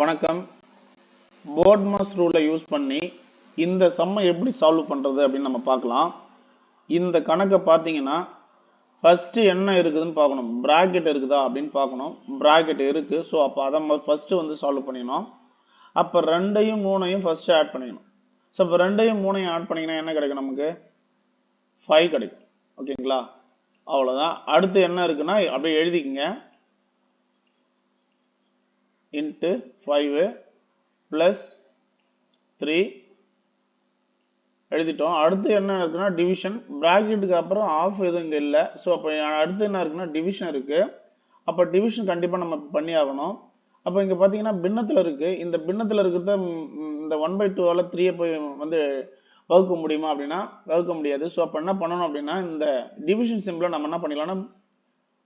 வணக்கம். போர்ட்மஸ் ரூலை யூஸ் பண்ணி இந்த சம்மை எப்படி சால்வ் பண்ணுறது அப்படின்னு நம்ம பார்க்கலாம். இந்த கணக்கை பார்த்தீங்கன்னா ஃபஸ்ட்டு என்ன இருக்குதுன்னு பார்க்கணும். ப்ராக்கெட் இருக்குதா அப்படின்னு பார்க்கணும். ப்ராக்கெட் இருக்குது ஸோ அப்போ அதை ஃபஸ்ட்டு வந்து சால்வ் பண்ணிடணும். அப்போ ரெண்டையும் மூணையும் ஃபஸ்ட்டு ஆட் பண்ணிக்கணும் ஸோ இப்போ ரெண்டையும் மூணையும் ஆட் பண்ணிங்கன்னா என்ன கிடைக்கும் நமக்கு? ஃபைவ் கிடைக்கும். ஓகேங்களா அவ்வளோதான் அடுத்து என்ன இருக்குன்னா அப்படியே எழுதிக்கங்க. இன்ட்டு ஃபைவு ப்ளஸ் த்ரீ எழுதிட்டோம் அடுத்து என்ன இருக்குன்னா டிவிஷன் ப்ராக்கெட்டுக்கு அப்புறம் ஆஃப் எதுவும் இங்கே இல்லை. ஸோ அப்போ அடுத்து என்ன இருக்குன்னா டிவிஷன் இருக்குது அப்போ டிவிஷன் கண்டிப்பாக நம்ம பண்ணி ஆகணும் அப்போ இங்கே பார்த்தீங்கன்னா பின்னத்தில் இருக்குது இந்த பின்னத்தில் இருக்கிறத இந்த ஒன் பை டூவால் த்ரீயை போய் வந்து வகுக்க முடியுமா அப்படின்னா வகுக்க முடியாது. ஸோ அப்போ என்ன பண்ணணும் அப்படின்னா இந்த டிவிஷன் சிம்பிளை நம்ம என்ன பண்ணிக்கலாம்னா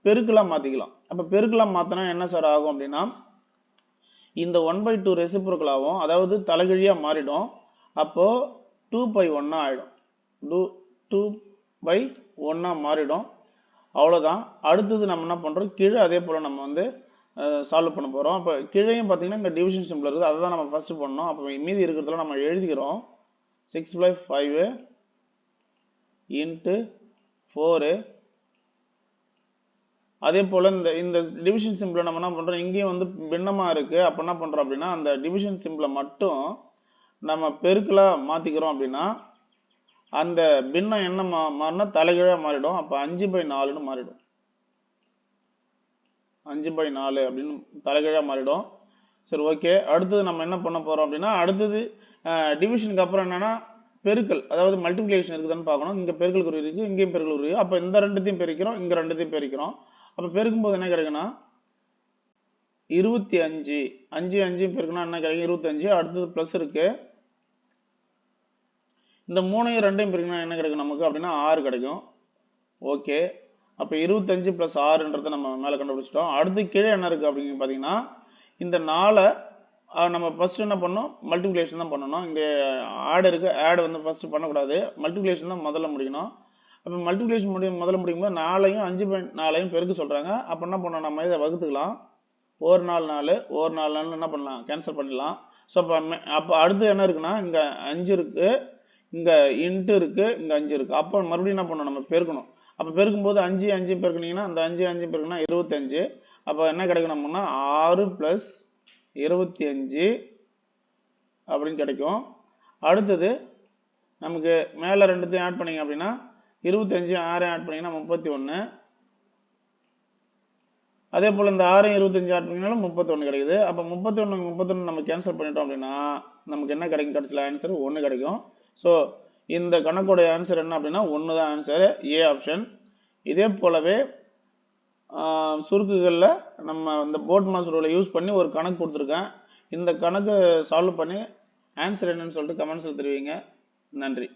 பெருக்கெலாம் மாற்றிக்கலாம் அப்போ பெருக்கெலாம் மாற்றினா என்ன சார் ஆகும் அப்படின்னா இந்த ஒன் பை டூ ரெசிப்ரோக்கலாகவும் அதாவது தலைகழியாக மாறிடும். அப்போது டூ பை ஒன்றா ஆகிடும் டூ டூ பை ஒன்னாக மாறிடும். அவ்வளோதான் அடுத்தது நம்ம என்ன பண்ணுறோம் கீழே அதே போல் நம்ம வந்து சால்வ் பண்ண போகிறோம் அப்போ கீழேயும் பார்த்தீங்கன்னா இந்த டிவிஷன் சிம்பிள் இருக்குது. அதை தான் நம்ம ஃபஸ்ட்டு பண்ணோம் அப்போ மீதி இருக்கிறதுல நம்ம எழுதிக்கிறோம். Six by five into four அதே போல் இந்த இந்த டிவிஷன் சிம்பிளை நம்ம என்ன பண்ணுறோம் இங்கேயும் வந்து பின்னமாக இருக்குது அப்போ என்ன பண்ணுறோம் அப்படின்னா அந்த டிவிஷன் சிம்பிளை மட்டும் நம்ம பெருக்கலாக மாற்றிக்கிறோம் அப்படின்னா அந்த பின்னம் என்ன மா மாறினா தலைகீழாக மாறிடும். அப்போ அஞ்சு பை நாலுன்னு மாறிடும். அஞ்சு பை நாலு அப்படின்னு தலைகீழாக மாறிடும். சரி ஓகே. அடுத்தது நம்ம என்ன பண்ண போகிறோம் அப்படின்னா அடுத்தது டிவிஷனுக்கு அப்புறம் என்னன்னா பெருக்கல். அதாவது மல்டிப்ளிகேஷன் இருக்குதான்னு பார்க்கணும். இங்கே பெருக்கல் குறி இருக்குது இங்கேயும் பெருக்கல் குறி அப்போ இந்த ரெண்டுத்தையும் பெருக்கிறோம் இங்கே ரெண்டுத்தையும் பெருக்கிறோம். அப்போ பெருக்கும்போது என்ன கிடைக்குன்னா இருபத்தி அஞ்சு. அஞ்சு அஞ்சு பெருக்குன்னா என்ன கிடைக்கும்? இருபத்தஞ்சு. அடுத்தது ப்ளஸ் இருக்கு. இந்த மூணையும் ரெண்டையும் பெருக்குன்னா என்ன கிடைக்கும் நமக்கு? அப்படின்னா ஆறு கிடைக்கும். ஓகே அப்போ இருபத்தஞ்சு ப்ளஸ் ஆறுன்றதை நம்ம மேலே கண்டுபிடிச்சிட்டோம். அடுத்து கீழே என்ன இருக்குது அப்படின்னு பார்த்தீங்கன்னா இந்த நாளை நம்ம ஃபஸ்ட்டு என்ன பண்ணோம் மல்டிப்ளிகேஷன் தான் பண்ணணும். இங்கே ஆட் இருக்குது ஆட் வந்து ஃபஸ்ட்டு பண்ணக்கூடாது. மல்டிப்ளிகேஷன் தான் முதல்ல முடிக்கணும். அப்போ மல்டிபிளேஷன் முடியும் முதல்ல முடிக்கும்போது நாலையும் அஞ்சு பாயிண்ட் நாலையும் பெருக்க சொல்கிறாங்க அப்போ என்ன பண்ணோம் நம்ம இதை வகுத்துக்கலாம். ஒரு நாலு நாலு ஒரு நாலு நாள் என்ன பண்ணலாம்? கேன்சல் பண்ணிடலாம். ஸோ அப்போ அப்போ அடுத்து என்ன இருக்குன்னா இங்கே அஞ்சு இருக்குது இங்கே இன்ட்டு இருக்குது இங்கே அஞ்சு இருக்குது அப்போ மறுபடியும் என்ன பண்ணணும்? நம்ம பெருக்கணும். அப்போ பெருக்கும்போது அஞ்சு அஞ்சு பெருக்குனீங்கன்னா அந்த அஞ்சு அஞ்சு பெருக்குனா இருபத்தஞ்சு. அப்போ என்ன கிடைக்கும் நம்மனா ஆறு ப்ளஸ் இருபத்தி அஞ்சு அப்படின்னு கிடைக்கும். அடுத்தது நமக்கு மேலே ரெண்டுத்தையும் ஆட் பண்ணிங்க அப்படின்னா இருபத்தஞ்சு ஆறையும் ஆட் பண்ணிங்கன்னா முப்பத்தி ஒன்று அதே போல் இந்த ஆறையும் இருபத்தஞ்சு ஆட் பண்ணிங்கனாலும் முப்பத்தொன்று கிடைக்குது. அப்போ முப்பத்தொன்று முப்பத்தொன்று நம்ம கேன்சல் பண்ணிட்டோம் அப்படின்னா நமக்கு என்ன கிடைக்கும்? கடைசியில் ஆன்சர் ஒன்று கிடைக்கும். ஸோ இந்த கணக்கோடைய ஆன்சர் என்ன அப்படின்னா ஒன்று தான் ஆன்சர் ஏ ஆப்ஷன் இதே போலவே சுருக்குகளில் நம்ம இந்த போர்ட் மாஸ் ரூலை யூஸ் பண்ணி ஒரு கணக்கு கொடுத்துருக்கேன். இந்த கணக்கு சால்வ் பண்ணி ஆன்சர் என்னன்னு சொல்லிட்டு கமெண்ட்ஸில் தெரிவிங்க. நன்றி.